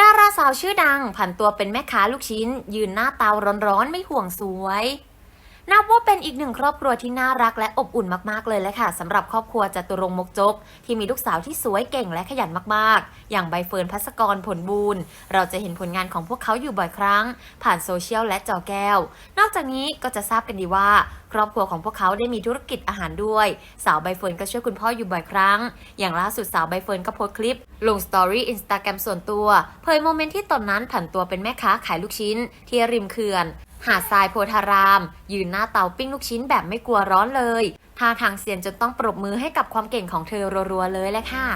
ดาราสาวชื่อดังผันตัวเป็นแม่ค้าลูกชิ้น ยืนหน้าเตาร้อนๆไม่ห่วงสวย นับว่าเป็นอีกหนึ่งครอบครัวที่น่ารักและอบอุ่นมากๆเลยแหละค่ะสำหรับครอบครัวจตุรงมกจก ที่มีลูกสาวที่สวยเก่งและขยันมากๆ อย่างใบเฟิร์นพัสกรผลบูรณ์เราจะเห็นผลงานของพวกเขาอยู่บ่อยครั้ง ผ่านโซเชียลและจอแก้ว นอกจากนี้ก็จะทราบกันดีว่า ครอบครัวของพวกเขาได้มีธุรกิจอาหารด้วย สาวใบเฟิร์นก็ช่วยคุณพ่ออยู่บ่อยครั้ง อย่างล่าสุดสาวใบเฟิร์นก็โพสต์คลิป ลงสตอรี่อินสตาแกรมส่วนตัวเผยโมเมนต์ที่ตนนั้นผันตัวเป็นแม่ค้าขายลูกชิ้น ที่ริมเขื่อน หาดทรายโพธาราม ยืนหน้าเตาปิ้งลูกชิ้นแบบไม่กลัวร้อนเลยท่าทางเซียนจนต้องปรบมือให้กับความเก่งของเธอรัวๆเลยแหละค่ะ